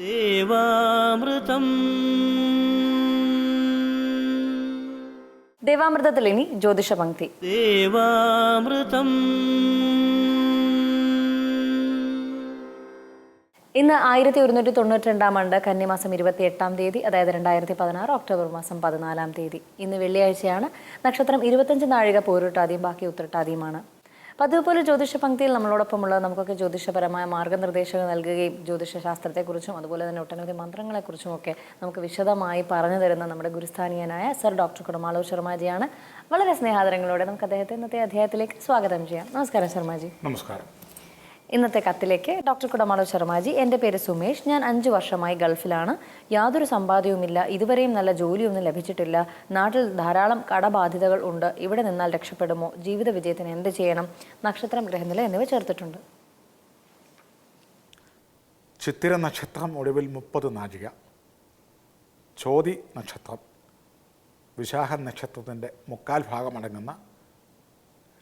ദേവാമൃതം. ദേവാമൃതത്തിൽ ഇനി ജ്യോതിഷ പങ്ക്തി ദേവാമൃതം. ഇന്ന് ആയിരത്തി ഒരുന്നൂറ്റി തൊണ്ണൂറ്റി രണ്ടാം ആണ്ട് കന്നിമാസം ഇരുപത്തി എട്ടാം തീയതി അതായത് രണ്ടായിരത്തി പതിനാറ് ഒക്ടോബർ മാസം പതിനാലാം തീയതി. ഇന്ന് വെള്ളിയാഴ്ചയാണ്. നക്ഷത്രം ഇരുപത്തഞ്ച് നാഴിക പോരുട്ടാതിയും ബാക്കി ഉത്രട്ടാതിയുമാണ്. പതിവ് പോലെ ജ്യോതിഷ പങ്ക്തിയിൽ നമ്മളോടൊപ്പമുള്ള നമുക്കൊക്കെ ജ്യോതിഷപരമായ മാർഗനിർദ്ദേശങ്ങൾ നൽകുകയും ജ്യോതിഷ ശാസ്ത്രത്തെക്കുറിച്ചും അതുപോലെ തന്നെ ഒട്ടനവധി മന്ത്രങ്ങളെക്കുറിച്ചും ഒക്കെ നമുക്ക് വിശദമായി പറഞ്ഞു തരുന്ന നമ്മുടെ ഗുരുസ്ഥാനീയനായ സർ ഡോക്ടർ കുടമാളവ് ശർമാജിയാണ്. വളരെ സ്നേഹാദരങ്ങളോടെ നമുക്ക് അദ്ദേഹത്തെ ഇന്നത്തെ അധ്യായത്തിലേക്ക് സ്വാഗതം ചെയ്യാം. നമസ്കാരം ശർമാജി. നമസ്കാരം. ഇന്നത്തെ കത്തിലേക്ക് ഡോക്ടർ കുടമാളോ ശർമാജി എന്റെ പേര് സുമേഷ്. ഞാൻ അഞ്ച് വർഷമായി ഗൾഫിലാണ്. യാതൊരു സമ്പാദ്യവുമില്ല. ഇതുവരെയും നല്ല ജോലിയൊന്നും ലഭിച്ചിട്ടില്ല. നാട്ടിൽ ധാരാളം കടബാധ്യതകൾ ഉണ്ട്. ഇവിടെ നിന്നാൽ രക്ഷപ്പെടുമോ? ജീവിത വിജയത്തിന് എന്ത് ചെയ്യണം? നക്ഷത്രം ഗ്രഹനില എന്നിവ ചേർത്തിട്ടുണ്ട്. ചിത്തിര നക്ഷത്രം ഒടുവിൽ മുപ്പത് നാഴിക. ചോതി നക്ഷത്രം. വിശാഖ നക്ഷത്രത്തിന്റെ മുക്കാൽ ഭാഗമടങ്ങുന്ന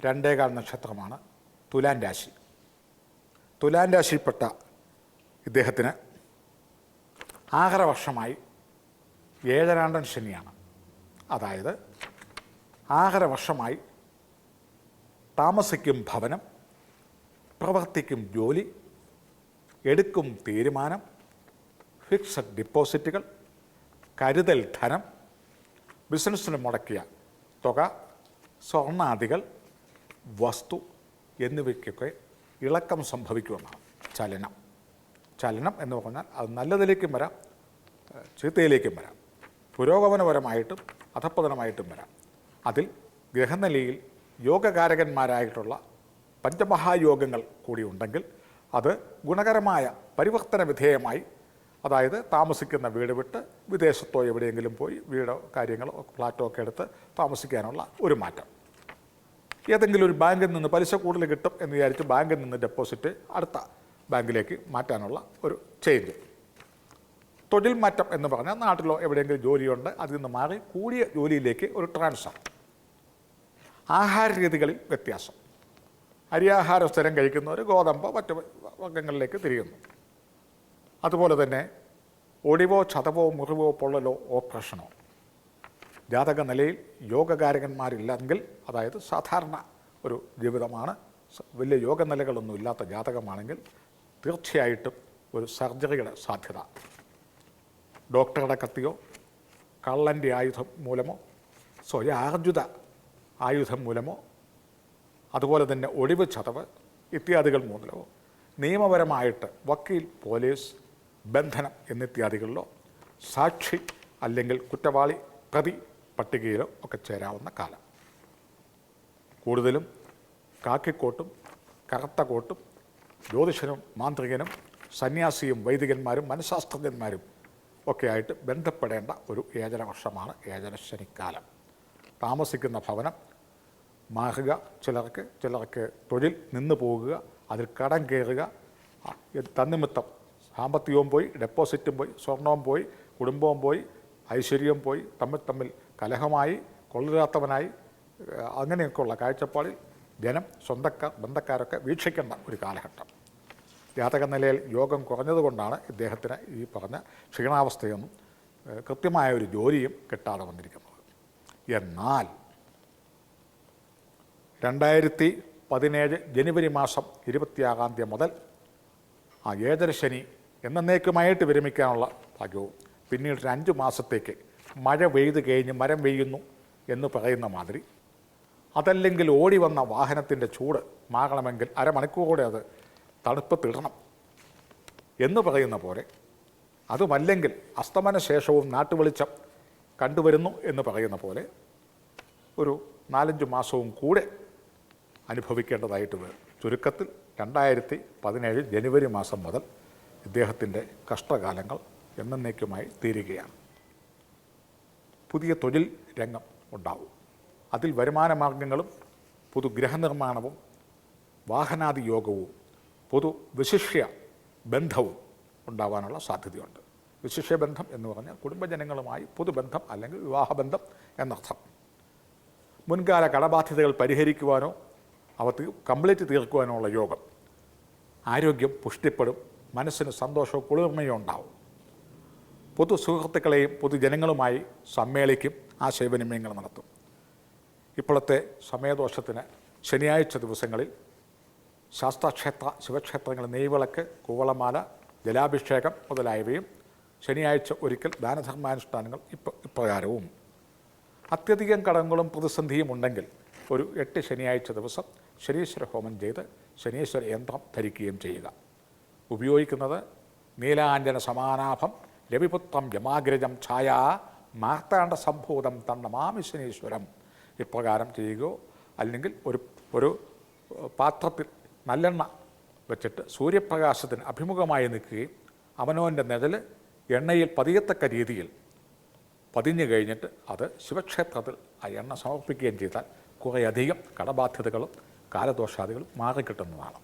രണ്ടേകാൽ നക്ഷത്രമാണ് തുലാൻ രാശി. തുലാൻ രാശിയിൽപ്പെട്ട ഇദ്ദേഹത്തിന് ആകര വർഷമായി ഏഴരാണ്ടൻ ശനിയാണ്. അതായത് ആകര വർഷമായി താമസിക്കും ഭവനം പ്രവർത്തിക്കും ജോലി എടുക്കും തീരുമാനം ഫിക്സഡ് ഡിപ്പോസിറ്റുകൾ കരുതൽ ധനം ബിസിനസ്സിന് മുടക്കിയ തുക സ്വർണാദികൾ വസ്തു എന്നിവയ്ക്കൊക്കെ ഇളക്കം സംഭവിക്കുമെന്നാണ്. ചലനം. ചലനം എന്ന് പറഞ്ഞാൽ അത് നല്ലതിലേക്കും വരാം ചീത്തയിലേക്കും വരാം. പുരോഗമനപരമായിട്ടും അധപ്പതനമായിട്ടും വരാം. അതിൽ ഗ്രഹനിലയിൽ യോഗകാരകന്മാരായിട്ടുള്ള പഞ്ചമഹായോഗങ്ങൾ കൂടി ഉണ്ടെങ്കിൽ അത് ഗുണകരമായ പരിവർത്തന വിധേയമായി അതായത് താമസിക്കുന്ന വീട് വിട്ട് വിദേശത്തോ എവിടെയെങ്കിലും പോയി വീടോ കാര്യങ്ങളോ ഫ്ലാറ്റോ ഒക്കെ എടുത്ത് താമസിക്കാനുള്ള ഒരു മാറ്റം. ഏതെങ്കിലും ഒരു ബാങ്കിൽ നിന്ന് പലിശ കൂടുതൽ കിട്ടും എന്ന് വിചാരിച്ച് ബാങ്കിൽ നിന്ന് ഡെപ്പോസിറ്റ് അടുത്ത ബാങ്കിലേക്ക് മാറ്റാനുള്ള ഒരു ചേഞ്ച് തൊഴിൽ മാറ്റം എന്ന് പറഞ്ഞാൽ നാട്ടിലോ എവിടെയെങ്കിലും ജോലിയുണ്ട് അതിൽ നിന്ന് മാറി കൂടിയ ജോലിയിലേക്ക് ഒരു ട്രാൻസ്ഫർ ആഹാര രീതികളിൽ വ്യത്യാസം. അരിയാഹാര സ്ഥിരം കഴിക്കുന്നവർ ഗോതമ്പോ മറ്റ് വർഗങ്ങളിലേക്ക് തിരിയുന്നു. അതുപോലെ തന്നെ ഒടിവോ ചതവോ മുറിവോ പൊള്ളലോ ഓപ്പറേഷനോ. ജാതക നിലയിൽ യോഗകാരകന്മാരില്ലെങ്കിൽ അതായത് സാധാരണ ഒരു ജീവിതമാണ് വലിയ യോഗനിലകളൊന്നും ഇല്ലാത്ത ജാതകമാണെങ്കിൽ തീർച്ചയായിട്ടും ഒരു സർജറിയുടെ സാധ്യത. ഡോക്ടറുടെ കത്തിയോ കള്ളന്റെ ആയുധം മൂലമോ സ്വയാർജിത ആയുധം മൂലമോ അതുപോലെ തന്നെ ഒടിവ് ചതവ് ഇത്യാദികൾ മൂലമോ നിയമപരമായിട്ട് വക്കീൽ പോലീസ് ബന്ധനം എന്നിത്യാദികളിലോ സാക്ഷി അല്ലെങ്കിൽ കുറ്റവാളി പ്രതി പട്ടികയിലോ ഒക്കെ ചേരാവുന്ന കാലം. കൂടുതലും കാക്കിക്കോട്ടും കറുത്ത കോട്ടും ജ്യോതിഷനും മാന്ത്രികനും സന്യാസിയും വൈദികന്മാരും മനഃശാസ്ത്രജ്ഞന്മാരും ഒക്കെയായിട്ട് ബന്ധപ്പെടേണ്ട ഒരു ഏജന വർഷമാണ് ഏജന ശനിക്കാലം. താമസിക്കുന്ന ഭവനം മാറുക ചിലർക്ക് ചിലർക്ക് തൊഴിൽ നിന്ന് പോകുക അതിൽ കടം കയറുക തന്നിമിത്തം സാമ്പത്തികവും പോയി ഡെപ്പോസിറ്റും പോയി സ്വർണവും പോയി കുടുംബവും പോയി ഐശ്വര്യവും പോയി തമ്മിൽ തമ്മിൽ കലഹമായി കൊള്ളരാത്തവനായി അങ്ങനെയൊക്കെയുള്ള കാഴ്ചപ്പാടിൽ ജനം സ്വന്തക്കാർ ബന്ധക്കാരൊക്കെ വീക്ഷിക്കേണ്ട ഒരു കാലഘട്ടം. ജാതക നിലയിൽ യോഗം കുറഞ്ഞതുകൊണ്ടാണ് ഇദ്ദേഹത്തിന് ഈ പറഞ്ഞ ക്ഷീണാവസ്ഥയൊന്നും കൃത്യമായ ഒരു ജോലിയും കിട്ടാതെ വന്നിരിക്കുന്നത്. എന്നാൽ രണ്ടായിരത്തി പതിനേഴ് ജനുവരി മാസം ഇരുപത്തിയാറാം തീയതി മുതൽ ആ ഏതര ശനി എന്നേക്കുമായിട്ട് വിരമിക്കാനുള്ള ഭാഗ്യവും പിന്നീട് ഒരു അഞ്ച് മാസത്തേക്ക് മഴ പെയ്ത് കഴിഞ്ഞ് മരം പെയ്യുന്നു എന്ന് പറയുന്ന മാതിരി. അതല്ലെങ്കിൽ ഓടി വന്ന വാഹനത്തിന്റെ ചൂട് മാറണമെങ്കിൽ അരമണിക്കൂറോടെ അത് തണുപ്പ് തിടണം എന്ന് പറയുന്ന പോലെ. അതുമല്ലെങ്കിൽ അസ്തമന ശേഷവും നാട്ടുവെളിച്ചം കണ്ടുവരുന്നു എന്ന് പറയുന്ന പോലെ ഒരു നാലഞ്ച് മാസവും കൂടെ അനുഭവിക്കേണ്ടതായിട്ട് വരും ചുരുക്കത്തിൽ രണ്ടായിരത്തി പതിനേഴ് ജനുവരി മാസം മുതൽ ഇദ്ദേഹത്തിന്റെ കഷ്ടകാലങ്ങൾ എന്നേക്കുമായി തീരുകയാണ്. പുതിയ തൊഴിൽ രംഗം ഉണ്ടാവും. അതിൽ വരുമാന മാർഗങ്ങളും പുതു ഗൃഹനിർമ്മാണവും വാഹനാദി യോഗവും പൊതു വിശിഷ്യ ബന്ധവും ഉണ്ടാവാനുള്ള സാധ്യതയുണ്ട്. വിശിഷ്യ ബന്ധം എന്ന് പറഞ്ഞാൽ കുടുംബജനങ്ങളുമായി പൊതുബന്ധം അല്ലെങ്കിൽ വിവാഹബന്ധം എന്നർത്ഥം. മുൻകാല കടബാധ്യതകൾ പരിഹരിക്കുവാനോ അവ കംപ്ലീറ്റ് തീർക്കുവാനോ ഉള്ള യോഗം. ആരോഗ്യം പുഷ്ടിപ്പെടും മനസ്സിന് സന്തോഷവും കുളിർമയും ഉണ്ടാവും. പൊതു സുഹൃത്തുക്കളെയും പൊതുജനങ്ങളുമായി സമ്മേളിക്കും ആശയവിനിമയങ്ങൾ നടത്തും. ഇപ്പോഴത്തെ സമയദോഷത്തിന് ശനിയാഴ്ച ദിവസങ്ങളിൽ ശാസ്താക്ഷേത്ര ശിവക്ഷേത്രങ്ങൾ നെയ്വിളക്ക് കൂവളമാല ജലാഭിഷേകം മുതലായവയും ശനിയാഴ്ച ഒരിക്കൽ ദാനധർമാനുഷ്ഠാനങ്ങൾ ഇപ്പ ഇപ്രകാരവും. അത്യധികം കടങ്ങളും പ്രതിസന്ധിയും ഉണ്ടെങ്കിൽ ഒരു എട്ട് ശനിയാഴ്ച ദിവസം ശനീശ്വര ഹോമം ചെയ്ത് ശനീശ്വര യന്ത്രം ധരിക്കുകയും ചെയ്യുക. ഉപയോഗിക്കുന്നത് നീലാഞ്ജന സമാനാഭം രവിപുത്രം യമാഗ്രജം ഛായ മാർത്താണ്ഡ സംഭൂതം തന്ന ശനീശ്വരം ഇപ്രകാരം ചെയ്യുകയോ അല്ലെങ്കിൽ ഒരു ഒരു പാത്രത്തിൽ നല്ലെണ്ണ വെച്ചിട്ട് സൂര്യപ്രകാശത്തിന് അഭിമുഖമായി നിൽക്കുകയും അവനോന്റെ നിഴൽ എണ്ണയിൽ പതിയത്തക്ക രീതിയിൽ പതിഞ്ഞു കഴിഞ്ഞിട്ട് അത് ശിവക്ഷേത്രത്തിൽ ആ എണ്ണ സമർപ്പിക്കുകയും ചെയ്താൽ കുറേയധികം കടബാധ്യതകളും കാലദോഷാദികളും മാറിക്കിട്ടുന്നതാണ്.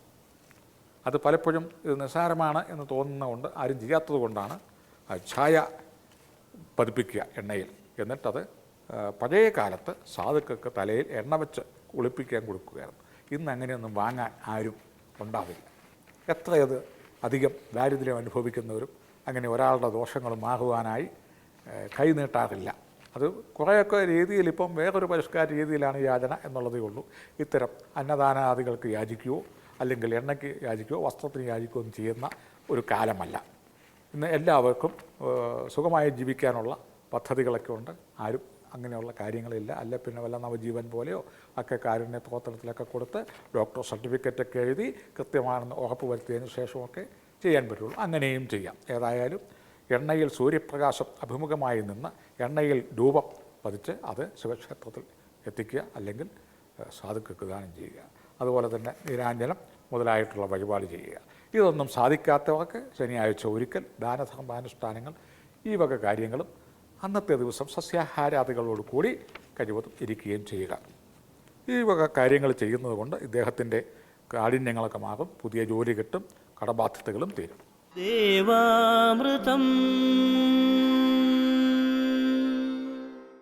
അത് പലപ്പോഴും ഇത് നിസ്സാരമാണ് എന്ന് തോന്നുന്നതുകൊണ്ട് ആരും ചെയ്യാത്തത് കൊണ്ടാണ് ഛായ പതിപ്പിക്കുക എണ്ണയിൽ. എന്നിട്ടത് പഴയ കാലത്ത് സാധുക്കൾക്ക് തലയിൽ എണ്ണ വെച്ച് കുളിപ്പിക്കാൻ കൊടുക്കുകയായിരുന്നു. ഇന്ന് അങ്ങനെയൊന്നും വാങ്ങാൻ ആരും ഉണ്ടാവില്ല. എത്രയത് അധികം ദാരിദ്ര്യം അനുഭവിക്കുന്നവരും അങ്ങനെ ഒരാളുടെ ദോഷങ്ങളും മാറുവാനായി കൈനീട്ടാറില്ല അത് കുറേയൊക്കെ രീതിയിൽ ഇപ്പം വേറൊരു പരിഷ്കാര രീതിയിലാണ് യാചന എന്നുള്ളതേ ഉള്ളൂ. ഇത്തരം അന്നദാനാദികൾക്ക് യാചിക്കുകയോ അല്ലെങ്കിൽ എണ്ണയ്ക്ക് യാചിക്കുകയോ വസ്ത്രത്തിന് യാചിക്കുകയോ ചെയ്യുന്ന ഒരു കാലമല്ല. ഇന്ന് എല്ലാവർക്കും സുഖമായി ജീവിക്കാനുള്ള പദ്ധതികളൊക്കെ ഉണ്ട്. ആരും അങ്ങനെയുള്ള കാര്യങ്ങളില്ല. അല്ല പിന്നെ വല്ല നവജീവൻ പോലെയോ ഒക്കെ കാരുണ്യ പ്രവർത്തനത്തിലൊക്കെ കൊടുത്ത് ഡോക്ടർ സർട്ടിഫിക്കറ്റൊക്കെ എഴുതി കൃത്യമാണെന്ന് ഉറപ്പ് വരുത്തിയതിന് ശേഷമൊക്കെ ചെയ്യാൻ പറ്റുള്ളൂ. അങ്ങനെയും ചെയ്യാം. ഏതായാലും എണ്ണയിൽ സൂര്യപ്രകാശം അഭിമുഖമായി നിന്ന് എണ്ണയിൽ രൂപം പതിച്ച് അത് ശിവക്ഷേത്രത്തിൽ എത്തിക്കുക അല്ലെങ്കിൽ സാധുക്കൾക്ക് ദാനം ചെയ്യുക. അതുപോലെ തന്നെ നീരാഞ്ജനം മുതലായിട്ടുള്ള വഴിപാട് ചെയ്യുക. ഇതൊന്നും സാധിക്കാത്തവർക്ക് ശനിയാഴ്ച ഒരിക്കൽ ദാനധർമാനുഷ്ഠാനങ്ങൾ ഈ വക കാര്യങ്ങളും അന്നത്തെ ദിവസം സസ്യാഹാരാദികളോട് കൂടി കഴിവതും ഇരിക്കുകയും ചെയ്യുക. ഈ വക കാര്യങ്ങൾ ചെയ്യുന്നത് കൊണ്ട് ഇദ്ദേഹത്തിന്റെ കാഠിന്യങ്ങളൊക്കെ മാറും പുതിയ ജോലി കിട്ടും കടബാധ്യതകളും തീരും. ദേവാമൃതം